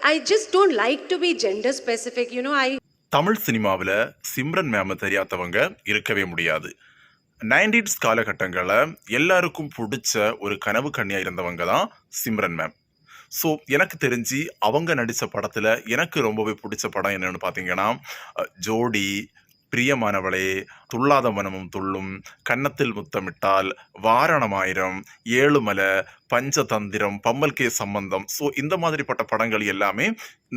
I just don't like to be gender specific You know, Tamil சினிமாவில் சிம்ரன் மேம தெரியாதவங்க இருக்கவே முடியாது. நைன்டீன்ஸ் காலகட்டங்களில் எல்லாருக்கும் பிடிச்ச ஒரு கனவு கண்ணியாக இருந்தவங்க தான் சிம்ரன் மேம் ஸோ எனக்கு தெரிஞ்சு அவங்க நடித்த படத்தில் எனக்கு ரொம்பவே பிடிச்ச படம் என்னென்னு பார்த்தீங்கன்னா ஜோடி பிரியமானவளே துள்ளாத மனமும் துள்ளும் கன்னத்தில் முத்தமிட்டால் வாரணமாயிரம் ஏழுமலை பஞ்சதந்திரம் பம்மல் கே சம்பந்தம். ஸோ இந்த மாதிரிப்பட்ட படங்கள் எல்லாமே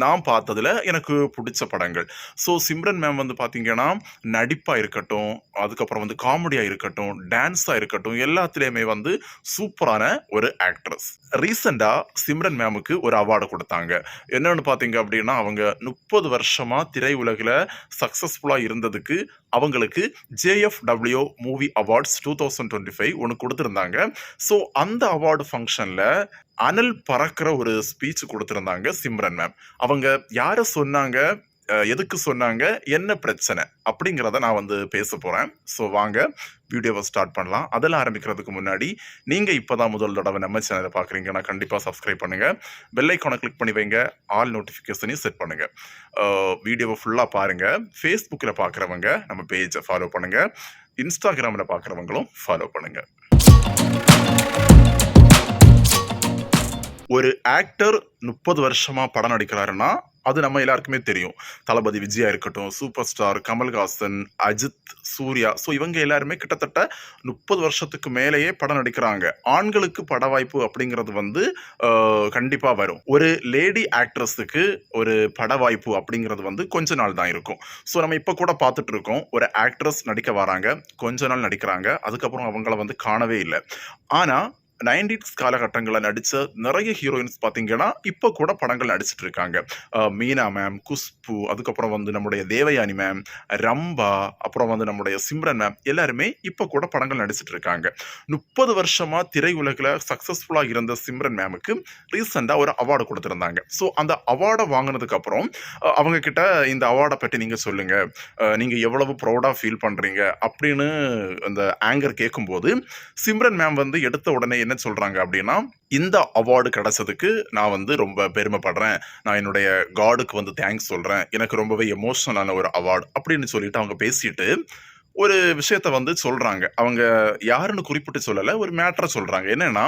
நான் பார்த்ததில் எனக்கு பிடிச்ச படங்கள். ஸோ சிம்ரன் மேம் வந்து பார்த்தீங்கன்னா நடிப்பாக இருக்கட்டும் அதுக்கப்புறம் வந்து காமெடியாக இருக்கட்டும் டான்ஸாக இருக்கட்டும் எல்லாத்துலேயுமே வந்து சூப்பரான ஒரு ஆக்ட்ரஸ் ரீசெண்டாக சிம்ரன் மேமுக்கு ஒரு அவார்டு கொடுத்தாங்க. என்னன்னு பார்த்தீங்க அப்படின்னா அவங்க முப்பது வருஷமாக திரை உலகில் சக்ஸஸ்ஃபுல்லாக இருந்ததுக்கு அவங்களுக்கு JFW movie awards two thousand twenty five ஒன்று கொடுத்துருந்தாங்க. ஸோ அந்த அவார்டு ஃபங்க்ஷனில் அனல் பறக்கிற ஒரு ஸ்பீச் கொடுத்துருந்தாங்க சிம்ரன் மேம் அவங்க யாரை சொன்னாங்க? எதுக்கு சொன்னாங்க? என்ன பிரச்சனை? அப்படிங்கிறத நான் வந்து பேச போகிறேன் ஸோ வாங்க வீடியோவை ஸ்டார்ட் பண்ணலாம். அதில் ஆரம்பிக்கிறதுக்கு முன்னாடி நீங்கள் இப்போ தான் முதல் தடவை நம்ம சேனலை பார்க்குறீங்கன்னா கண்டிப்பாக சப்ஸ்கிரைப் பண்ணுங்கள் பெல் கிளிக் பண்ணி வைங்க. ஆல் நோட்டிஃபிகேஷனையும் செட் பண்ணுங்கள் வீடியோவை ஃபுல்லாக பாருங்கள் ஃபேஸ்புக்கில் பார்க்குறவங்க நம்ம பேஜை ஃபாலோ பண்ணுங்கள் இன்ஸ்டாகிராமில் பார்க்குறவங்களும் ஃபாலோ பண்ணுங்கள் ஒரு ஆக்டர் முப்பது வருஷமாக படம் நடிக்கிறாருன்னா அது நம்ம எல்லாருக்குமே தெரியும். தளபதி விஜயா இருக்கட்டும் super star Kamal Haasan Ajith Suriya. So இவங்க எல்லாருமே கிட்டத்தட்ட முப்பது வருஷத்துக்கு மேலேயே படம் நடிக்கிறாங்க. ஆண்களுக்கு பட வாய்ப்பு அப்படிங்கிறது வந்து கண்டிப்பாக வரும். ஒரு லேடி ஆக்ட்ரஸுக்கு ஒரு பட வாய்ப்பு அப்படிங்கிறது வந்து கொஞ்ச நாள் தான் இருக்கும். ஸோ நம்ம இப்போ கூட பார்த்துட்டு இருக்கோம் ஒரு ஆக்ட்ரஸ் நடிக்க வராங்க. கொஞ்ச நாள் நடிக்கிறாங்க. அதுக்கப்புறம் அவங்கள வந்து காணவே இல்லை. ஆனால் நைன்டீன்ஸ் காலகட்டங்களில் நடித்த நிறைய ஹீரோயின்ஸ் பார்த்தீங்கன்னா இப்போ கூட படங்கள் நடிச்சிட்டு இருக்காங்க. மீனா மேம் குஷ்பு அதுக்கப்புறம் வந்து நம்முடைய தேவயானி மேம் ரம்பா அப்புறம் வந்து நம்முடைய சிம்ரன் மேம் எல்லாருமே இப்போ கூட படங்கள் நடிச்சிட்டு இருக்காங்க. முப்பது வருஷமாக திரையுலகில் சக்ஸஸ்ஃபுல்லாக இருந்த சிம்ரன் மேமுக்கு ரீசெண்டாக ஒரு அவார்டு கொடுத்துருந்தாங்க. ஸோ அந்த அவார்டை வாங்கினதுக்கப்புறம் அவங்க கிட்ட இந்த அவார்டை பற்றி நீங்கள் சொல்லுங்கள் நீங்கள் எவ்வளவு ப்ரௌடாக ஃபீல் பண்ணுறீங்க அப்படின்னு அந்த ஆங்கர் கேட்கும்போது சிம்ரன் மேம் வந்து எடுத்த உடனே என்ன சொல்றாங்க அப்படின்னா இந்த அவார்டு கிடைச்சதுக்கு நான் வந்து ரொம்ப பெருமைப்படுறேன். நான் என்னுடைய காடுக்கு வந்து தேங்க்ஸ் சொல்றேன். எனக்கு ரொம்பவே எமோஷனலான ஒரு அவார்டு அப்படின்னு சொல்லிட்டு அவங்க பேசிட்டு ஒரு விஷயத்த வந்து சொல்றாங்க. அவங்க யாருன்னு குறிப்பிட்டு சொல்லல ஒரு மேட்ரை சொல்றாங்க. என்னன்னா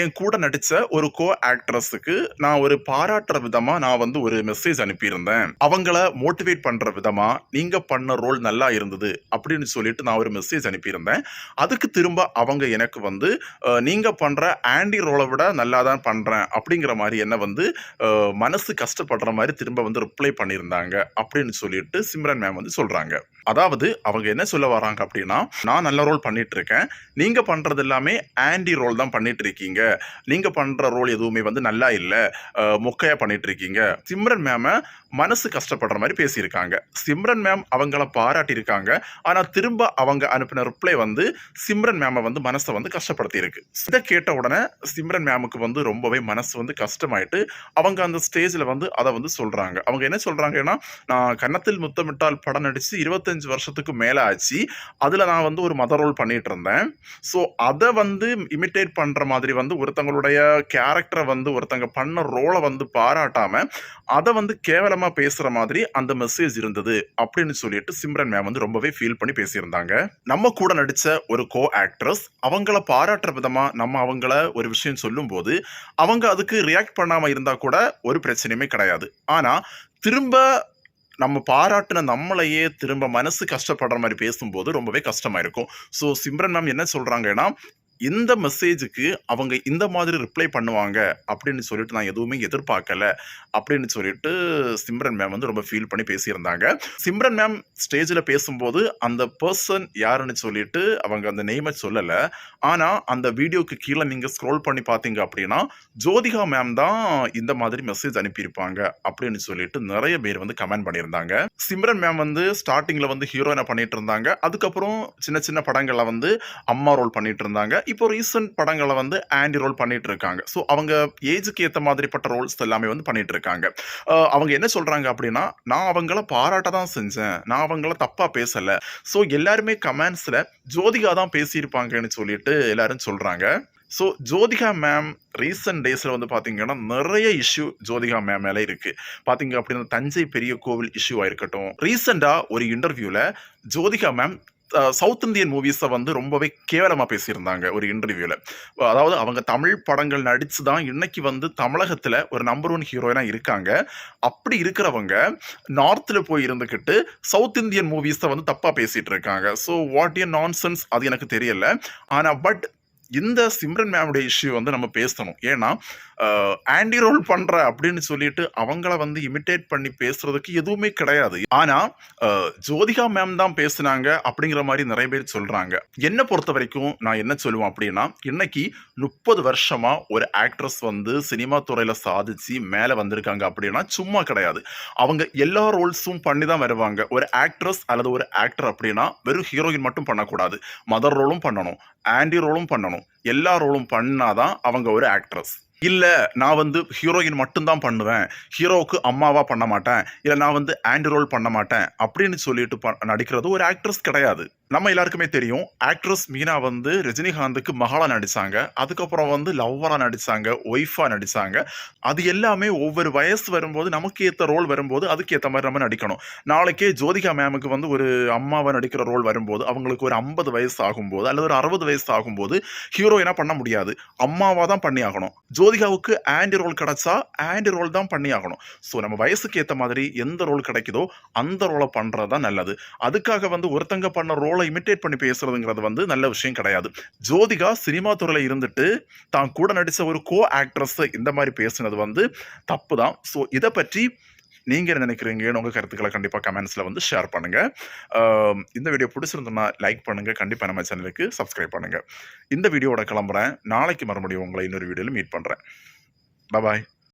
என் கூட நடிச்ச ஒரு கோ ஆக்ட்ரஸுக்கு நான் ஒரு பாராட்டுற விதமா நான் வந்து ஒரு மெசேஜ் அனுப்பியிருந்தேன். அவங்கள மோட்டிவேட் பண்ற விதமா நீங்க பண்ண ரோல் நல்லா இருந்தது அப்படின்னு சொல்லிட்டு நான் ஒரு மெசேஜ் அனுப்பியிருந்தேன். அதுக்கு திரும்ப அவங்க எனக்கு வந்து நீங்க பண்ற ஆண்டி ரோலை விட நல்லா தான் பண்றேன் அப்படிங்கிற மாதிரி என்ன வந்து மனசு கஷ்டப்படுற மாதிரி திரும்ப வந்து ரிப்ளை பண்ணியிருந்தாங்க. அப்படின்னு சொல்லிட்டு சிம்ரன் மேம் வந்து சொல்றாங்க. அதாவது அவங்க என்ன சொல்ல வராங்க அப்படின்னா நான் நல்ல ரோல் பண்ணிட்டு இருக்கேன் நீங்க பண்றது எல்லாமே ஆண்டி ரோல் தான் பண்ணிட்டு இருக்கீங்க நீங்க பண்ற ரோல் எதுவுமே வந்து நல்லா இல்லை. மொக்கையா பண்ணிட்டு இருக்கீங்க சிம்ரன் மேம மனசு கஷ்டப்படுற மாதிரி பேசியிருக்காங்க. சிம்ரன் மேம் அவங்கள பாராட்டியிருக்காங்க. ஆனா திரும்ப அவங்க அனுப்பின ரிப்ளை வந்து சிம்ரன் மேம வந்து மனசை வந்து கஷ்டப்படுத்தி இருக்கு இதை கேட்ட உடனே சிம்ரன் மேமுக்கு வந்து ரொம்பவே மனசு வந்து கஷ்டமாயிட்டு அவங்க அந்த ஸ்டேஜ்ல வந்து அதை வந்து சொல்றாங்க. அவங்க என்ன சொல்றாங்கன்னா நான் கன்னத்தில் முத்தமிட்டால் படம் நடிச்சு இருபத்தஞ்சு வருஷத்துக்கு மேலே ஆச்சு அதில் நான் வந்து ஒரு மதர் ரோல் பண்ணிகிட்டு இருந்தேன் ஸோ அதை வந்து இமிட்டேட் பண்ணுற மாதிரி வந்து ஒருத்தங்களுடைய கேரக்டரை வந்து ஒருத்தங்க பண்ண ரோலை வந்து பாராட்டாமல் அதை வந்து கேவலமாக பேசுகிற மாதிரி அந்த மெசேஜ் இருந்தது அப்படின்னு சொல்லிட்டு சிம்ரன் மேம் வந்து ரொம்பவே ஃபீல் பண்ணி பேசியிருந்தாங்க. நம்ம கூட நடித்த ஒரு கோ ஆக்ட்ரஸ் அவங்கள பாராட்டுற விதமாக நம்ம அவங்கள ஒரு விஷயம் சொல்லும்போது அவங்க அதுக்கு ரியாக்ட் பண்ணாமல் இருந்தால் கூட ஒரு பிரச்சனையுமே கிடையாது. ஆனால் திரும்ப நம்ம பாராட்டின நம்மளையே திரும்ப மனசு கஷ்டப்படுற மாதிரி பேசும்போது ரொம்பவே கஷ்டமாக இருக்கும் ஸோ சிம்ரன் மேம் என்ன சொல்கிறாங்கன்னா இந்த மெசேஜுக்கு அவங்க இந்த மாதிரி ரிப்ளை பண்ணுவாங்க அப்படின்னு சொல்லிட்டு நான் எதுவுமே எதிர்பார்க்கல அப்படின்னு சொல்லிட்டு சிம்ரன் மேம் வந்து ரொம்ப ஃபீல் பண்ணி பேசியிருந்தாங்க. சிம்ரன் மேம் ஸ்டேஜில் பேசும்போது அந்த பர்சன் யாருன்னு சொல்லிட்டு அவங்க அந்த நெய்மை சொல்லலை. ஆனால் அந்த வீடியோக்கு கீழே நீங்கள் ஸ்க்ரோல் பண்ணி பார்த்தீங்க அப்படின்னா ஜோதிகா மேம் தான் இந்த மாதிரி மெசேஜ் அனுப்பியிருப்பாங்க அப்படின்னு சொல்லிட்டு நிறைய பேர் வந்து கமெண்ட் பண்ணியிருந்தாங்க. சிம்ரன் மேம் வந்து ஸ்டார்டிங்கில் வந்து ஹீரோயினை பண்ணிட்டு இருந்தாங்க. அதுக்கப்புறம் சின்ன சின்ன படங்களில் வந்து அம்மா ரோல் பண்ணிட்டு இருந்தாங்க. இப்போ ரீசெண்ட் படங்களை வந்து ஆண்டி ரோல் பண்ணிட்டு இருக்காங்க ஸோ அவங்க ஏஜுக்கு ஏற்ற மாதிரிப்பட்ட ரோல்ஸ் எல்லாமே வந்து பண்ணிட்டு இருக்காங்க அவங்க என்ன சொல்றாங்க அப்படின்னா நான் அவங்கள பாராட்ட தான் செஞ்சேன். நான் அவங்கள தப்பா பேசல. ஸோ எல்லாருமே கமெண்ட்ஸ்ல ஜோதிகா தான் பேசியிருப்பாங்கன்னு சொல்லிட்டு எல்லாரும் சொல்றாங்க. ஸோ ஜோதிகா மேம் ரீசன்ட் டேஸில் வந்து பார்த்தீங்கன்னா நிறைய இஷ்யூ ஜோதிகா மேம் மேலே இருக்குது பார்த்தீங்க அப்படின்னா தஞ்சை பெரிய கோவில் இஷ்யூவாக இருக்கட்டும். ரீசெண்டாக ஒரு இன்டர்வியூவில் ஜோதிகா மேம் சவுத் இந்தியன் மூவிஸை வந்து ரொம்பவே கேவலமாக பேசியிருந்தாங்க ஒரு இன்டர்வியூவில் அதாவது அவங்க தமிழ் படங்கள் நடித்து தான் இன்னைக்கு வந்து தமிழகத்தில் ஒரு நம்பர் ஒன் ஹீரோயினாக இருக்காங்க. அப்படி இருக்கிறவங்க நார்த்தில் போய் இருந்துக்கிட்டு சவுத் இந்தியன் மூவிஸை வந்து தப்பாக பேசிகிட்டு இருக்காங்க. ஸோ வாட் ஏ நான்சென்ஸ் அது எனக்கு தெரியல. ஆனால் பட் இந்த சிம்ரன் மேமுடைய இஷ்யூ வந்து நம்ம பேசணும். ஏன்னா ஆண்டி ரோல் பண்ற அப்படின்னு சொல்லிட்டு அவங்கள வந்து இமிட்டேட் பண்ணி பேசுறதுக்கு எதுவுமே கிடையாது. ஆனா ஜோதிகா மேம் தான் பேசுனாங்க அப்படிங்கிற மாதிரி நிறைய பேர் சொல்றாங்க. என்னை பொறுத்த வரைக்கும் நான் என்ன சொல்லுவேன் அப்படின்னா இன்னைக்கு முப்பது வருஷமா ஒரு ஆக்ட்ரஸ் வந்து சினிமா துறையில சாதிச்சு மேல வந்திருக்காங்க அப்படின்னா சும்மா கிடையாது. அவங்க எல்லா ரோல்ஸும் பண்ணி தான் வருவாங்க. ஒரு ஆக்ட்ரஸ் அல்லது ஒரு ஆக்டர் அப்படின்னா வெறும் ஹீரோயின் மட்டும் பண்ணக்கூடாது. மதர் ரோலும் பண்ணணும். ஆண்டி ரோலும் பண்ணணும். எல்லா ரோலும் பண்ணாதான் அவங்க ஒரு ஆக்ட்ரஸ் இல்லை நான் வந்து ஹீரோயின் மட்டும்தான் பண்ணுவேன். ஹீரோவுக்கு அம்மாவாக பண்ண மாட்டேன். இல்லை நான் வந்து ஆன்டி ரோல் பண்ண மாட்டேன். அப்படின்னு சொல்லிட்டு ப- நடிக்கிறது ஒரு ஆக்ட்ரஸ் கிடையாது. நம்ம எல்லாருக்குமே தெரியும் ஆக்ட்ரஸ் மீனா வந்து ரஜினிகாந்துக்கு மகளா நடிச்சாங்க. அதுக்கப்புறம் வந்து லவ்வரா நடிச்சாங்க ஒய்ஃபா நடிச்சாங்க. அது எல்லாமே ஒவ்வொரு வயசு வரும்போது நமக்கு ஏற்ற ரோல் வரும்போது அதுக்கு ஏற்ற மாதிரி நம்ம நடிக்கணும். நாளைக்கே ஜோதிகா மேமுக்கு வந்து ஒரு அம்மாவை நடிக்கிற ரோல் வரும்போது அவங்களுக்கு ஒரு ஐம்பது வயசு ஆகும்போது அல்லது ஒரு அறுபது வயசு ஆகும்போது ஹீரோயினா பண்ண முடியாது. அம்மாவா தான் பண்ணி ஆகணும். ஜோதிகாவுக்கு ஆண்டி ரோல் கிடைச்சா ஆண்டி ரோல் தான் பண்ணி ஆகணும். ஸோ நம்ம வயசுக்கு ஏற்ற மாதிரி எந்த ரோல் கிடைக்குதோ அந்த ரோலை பண்ணுறது தான் நல்லது. அதுக்காக வந்து ஒருத்தங்க பண்ண ரோலை இமிட்டேட் பண்ணி பேசுறதுங்கிறது வந்து நல்ல விஷயம் கிடையாது. ஜோதிகா சினிமா துறையில் இருந்துட்டு தான் கூட நடித்த ஒரு கோ ஆக்ட்ரஸ் இந்த மாதிரி பேசுனது வந்து தப்பு தான் ஸோ இதை பற்றி நீங்கள் என்ன நினைக்கிறீங்கன்னு உங்கள் கருத்துக்களை கண்டிப்பாக கமெண்ட்ஸில் வந்து ஷேர் பண்ணுங்கள் இந்த வீடியோ பிடிச்சிருந்தோன்னா லைக் பண்ணுங்கள் கண்டிப்பாக நம்ம சேனலுக்கு சப்ஸ்கிரைப் பண்ணுங்கள் இந்த வீடியோவோட கிளம்புறேன். நாளைக்கு மறுபடியும் உங்களை இன்னொரு வீடியோவில் மீட் பண்ணுறேன் பாய்